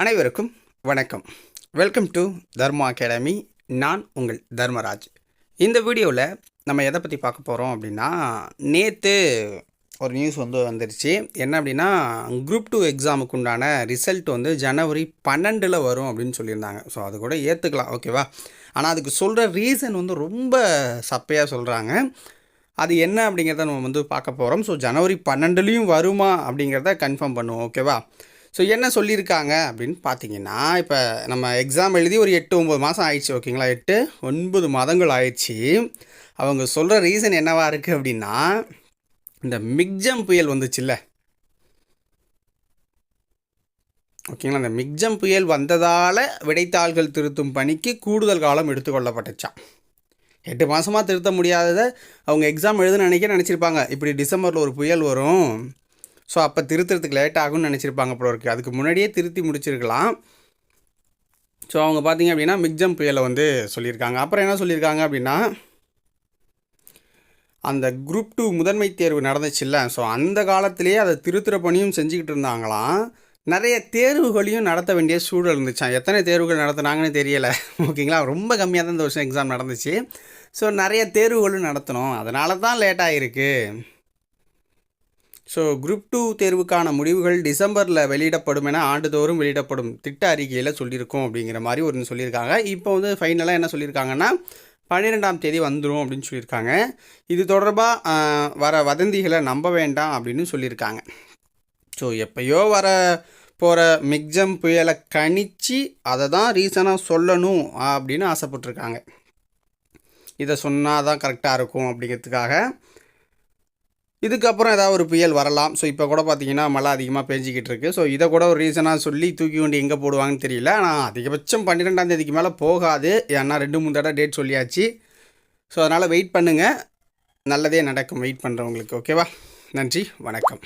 அனைவருக்கும் வணக்கம். Welcome to Dharma academy நான் உங்கள் தர்மராஜ். இந்த வீடியோவில் நம்ம எதை பற்றி பார்க்க போகிறோம் அப்படின்னா நேற்று ஒரு நியூஸ் வந்து வந்துருச்சு. என்ன அப்படின்னா குரூப் டூ எக்ஸாமுக்கு உண்டான ரிசல்ட் வந்து ஜனவரி பன்னெண்டில் வரும் அப்படின்னு சொல்லியிருந்தாங்க. ஸோ அது கூட ஏற்றுக்கலாம் ஓகேவா ஆனால் அதுக்கு சொல்கிற ரீசன் வந்து ரொம்ப சப்பையாக சொல்கிறாங்க அது என்ன அப்படிங்கிறத நம்ம வந்து பார்க்க போகிறோம் ஸோ ஜனவரி பன்னெண்டுலேயும் வருமா அப்படிங்கிறத கன்ஃபார்ம் பண்ணுவோம் ஓகேவா ஸோ என்ன சொல்லியிருக்காங்க அப்படின்னு பார்த்தீங்கன்னா இப்போ நம்ம எக்ஸாம் எழுதி ஒரு எட்டு ஒம்பது மாதம் ஆயிடுச்சு ஓகேங்களா எட்டு ஒன்பது மாதங்கள் ஆயிடுச்சு. அவங்க சொல்கிற ரீசன் என்னவா இருக்குது அப்படின்னா இந்த மிக்ஜம் புயல் வந்துச்சுல்ல? ஓகேங்களா இந்த மிக்ஜம் புயல் வந்ததால் விடைத்தாள்கள் திருத்தும் பணிக்கு கூடுதல் காலம் எடுத்துக்கொள்ளப்பட்டுச்சான் எட்டு மாதமாக திருத்த முடியாததை அவங்க எக்ஸாம் எழுதுன்னு நினைக்க நினச்சிருப்பாங்க. இப்படி டிசம்பரில் ஒரு புயல் வரும். ஸோ அப்போ திருத்துறதுக்கு லேட் ஆகும்னு நினச்சிருப்பாங்க போல இருக்குது அதுக்கு முன்னாடியே திருத்தி முடிச்சிருக்கலாம். ஸோ அவங்க பார்த்தீங்க அப்படின்னா மிக்ஜம் புயலை வந்து சொல்லியிருக்காங்க. அப்புறம் என்ன சொல்லியிருக்காங்க அப்படின்னா அந்த குரூப் டூ முதன்மை தேர்வு நடந்துச்சுல்ல. ஸோ அந்த காலத்திலேயே அதை திருத்துற பணியும் செஞ்சுக்கிட்டு இருந்தாங்களாம். நிறைய தேர்வுகளையும் நடத்த வேண்டிய சூழல் இருந்துச்சான் எத்தனை தேர்வுகள் நடத்துனாங்கன்னு தெரியலை. ஓகேங்களா? ரொம்ப கம்மியாக தான் இந்த வருஷம் எக்ஸாம் நடந்துச்சு. ஸோ நிறைய தேர்வுகளும் நடத்தணும். அதனால தான் லேட் ஆகிருக்கு ஸோ குரூப் டூ தேர்வுக்கான முடிவுகள் டிசம்பரில் வெளியிடப்படும் என ஆண்டுதோறும் வெளியிடப்படும் திட்ட அறிக்கையில் சொல்லியிருக்கோம் அப்படிங்கிற மாதிரி ஒன்று சொல்லியிருக்காங்க. இப்போ வந்து ஃபைனலாக என்ன சொல்லியிருக்காங்கன்னா பன்னிரெண்டாம் தேதி வந்துடும் அப்படின்னு சொல்லியிருக்காங்க. இது தொடர்பாக வர வதந்திகளை நம்ப வேண்டாம் அப்படின்னு சொல்லியிருக்காங்க. ஸோ எப்பயோ வர போகிற மிக்ஜம் புயலை கணிச்சு அதை தான் ரீசனாக சொல்லணும் அப்படின்னு ஆசைப்பட்டிருக்காங்க. இதை சொன்னால் தான் கரெக்டாக இருக்கும் அப்படிங்கிறதுக்காக இதுக்கப்புறம் ஏதாவது ஒரு புயல் வரலாம். ஸோ இப்போ கூட பார்த்தீங்கன்னா மழை அதிகமாக பெஞ்சிக்கிட்டு இருக்குது ஸோ இதை கூட ஒரு ரீசனாக சொல்லி தூக்கி கொண்டு எங்கே போடுவாங்கன்னு தெரியல. ஆனால் அதிகபட்சம் பன்னிரெண்டாம் தேதிக்கு மேலே போகாது. ஏன்னா ரெண்டு மூணு தடவை டேட் சொல்லியாச்சு. ஸோ அதனால் வெயிட் பண்ணுங்கள் நல்லதே நடக்கும். வெயிட் பண்ணுறவங்களுக்கு ஓகேவா நன்றி. வணக்கம்.